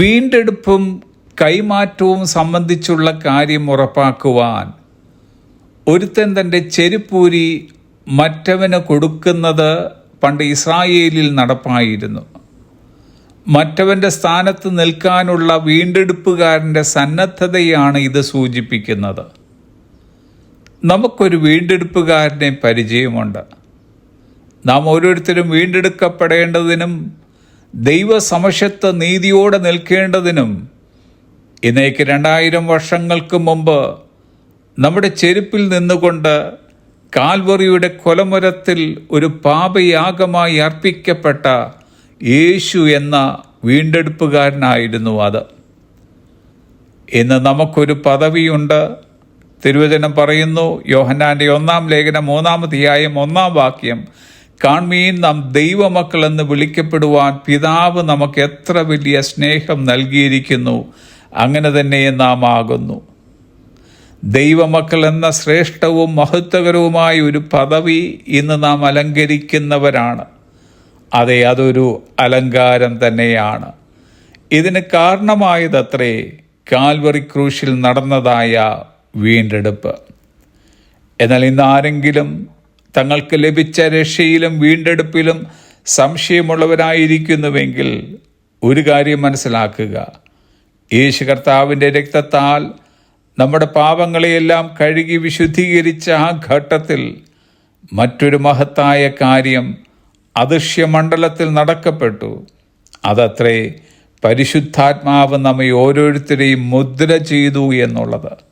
വീണ്ടെടുപ്പും കൈമാറ്റവും സംബന്ധിച്ചുള്ള കാര്യം ഉറപ്പാക്കുവാൻ ഒരുത്തൻ തന്റെ ചെരുപ്പൂരി മറ്റവന് കൊടുക്കുന്നത് പണ്ട് ഇസ്രായേലിൽ നടപ്പായിരുന്നു. മറ്റവന്റെ സ്ഥാനത്ത് നിൽക്കാനുള്ള വീണ്ടെടുപ്പുകാരന്റെ സന്നദ്ധതയാണ് ഇത് സൂചിപ്പിക്കുന്നത്. നമുക്കൊരു വീണ്ടെടുപ്പുകാരനെ പരിചയമുണ്ട്. നാം ഓരോരുത്തരും വീണ്ടെടുക്കപ്പെടേണ്ടതിനും ദൈവസമക്ഷത്ത് നീതിയോടെ നിൽക്കേണ്ടതിനും ഇന്നേക്ക് രണ്ടായിരം വർഷങ്ങൾക്ക് മുമ്പ് നമ്മുടെ ചെരുപ്പിൽ നിന്നുകൊണ്ട് കാൽവറിയുടെ കൊലമുരത്തിൽ ഒരു പാപയാഗമായി അർപ്പിക്കപ്പെട്ട യേശു എന്ന വീണ്ടെടുപ്പുകാരനായിരുന്നു അത്. ഇന്ന് നമുക്കൊരു പദവിയുണ്ട്. തിരുവചനം പറയുന്നു യോഹന്നാന്റെ ഒന്നാം ലേഖനം മൂന്നാമധ്യായം ഒന്നാം വാക്യം. കാൺമീൻ നാം ദൈവമക്കൾ എന്ന് വിളിക്കപ്പെടുവാൻ പിതാവ് നമുക്ക് എത്ര വലിയ സ്നേഹം നൽകിയിരിക്കുന്നു. അങ്ങനെ തന്നെ നാം ആകുന്നു. ദൈവമക്കൾ എന്ന ശ്രേഷ്ഠവും മഹത്വകരവുമായ ഒരു പദവി ഇന്ന് നാം അലങ്കരിക്കുന്നവരാണ്. അതെ അതൊരു അലങ്കാരം തന്നെയാണ്. ഇതിന് കാരണമായതത്രേ കാൽവറി ക്രൂശിൽ നടന്നതായ വീണ്ടെടുപ്പ്. എന്നാൽ ഇന്ന് ആരെങ്കിലും തങ്ങൾക്ക് ലഭിച്ച രക്ഷയിലും വീണ്ടെടുപ്പിലും സംശയമുള്ളവരായിരിക്കുന്നുവെങ്കിൽ ഒരു കാര്യം മനസ്സിലാക്കുക. യേശു കർത്താവിന്റെ രക്തത്താൽ നമ്മുടെ പാപങ്ങളെയെല്ലാം കഴുകി വിശുദ്ധീകരിച്ച ആ ഘട്ടത്തിൽ മറ്റൊരു മഹത്തായ കാര്യം അദൃശ്യമണ്ഡലത്തിൽ നടക്കപ്പെട്ടു. അതത്രേ പരിശുദ്ധാത്മാവ് നമ്മെ ഓരോരുത്തരെയും മുദ്ര ചെയ്തു എന്നുള്ളത്.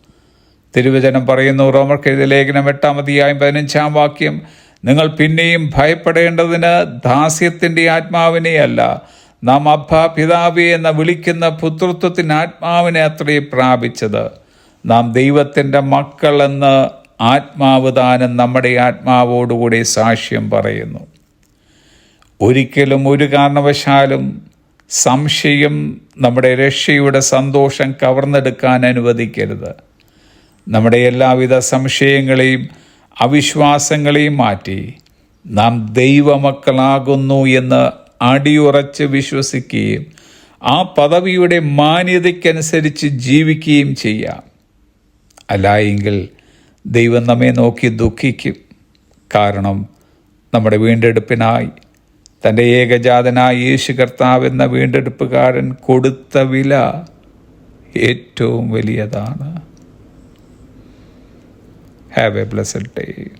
തിരുവചനം പറയുന്നു റോമർ റോമർക്കെഴുതിയ ലേഖനം എട്ടാം അധ്യായം പതിനഞ്ചാം വാക്യം നിങ്ങൾ പിന്നെയും ഭയപ്പെടേണ്ടതിന് ദാസ്യത്തിന്റെ ആത്മാവിനെയല്ല നാം അബ്ബ പിതാവേ എന്ന വിളിക്കുന്ന പുത്രത്വത്തിന്റെ ആത്മാവിനെ അത്രേ പ്രാപിച്ചത്. നാം ദൈവത്തിന്റെ മക്കളെന്ന് ആത്മാവ് താനും നമ്മുടെ ആത്മാവോടുകൂടി സാക്ഷ്യം പറയുന്നു. ഒരിക്കലും ഒരു കാരണവശാലും സംശയം നമ്മുടെ രക്ഷയുടെ സന്തോഷം കവർന്നെടുക്കാൻ അനുവദിക്കരുത്. നമ്മുടെ എല്ലാവിധ സംശയങ്ങളെയും അവിശ്വാസങ്ങളെയും മാറ്റി. നാം ദൈവമക്കളാകുന്നു എന്ന് അടിയുറച്ച് വിശ്വസിക്കുകയും ആ പദവിയുടെ മാന്യതയ്ക്കനുസരിച്ച് ജീവിക്കുകയും ചെയ്യാം. അല്ലായെങ്കിൽ ദൈവം നമ്മെ നോക്കി ദുഃഖിക്കും. കാരണം നമ്മുടെ വീണ്ടെടുപ്പിനായി തന്റെ ഏകജാതനായ യേശു കർത്താവ് എന്ന വീണ്ടെടുപ്പുകാരൻ കൊടുത്ത വില ഏറ്റവും വലിയതാണ്. Have a blessed day.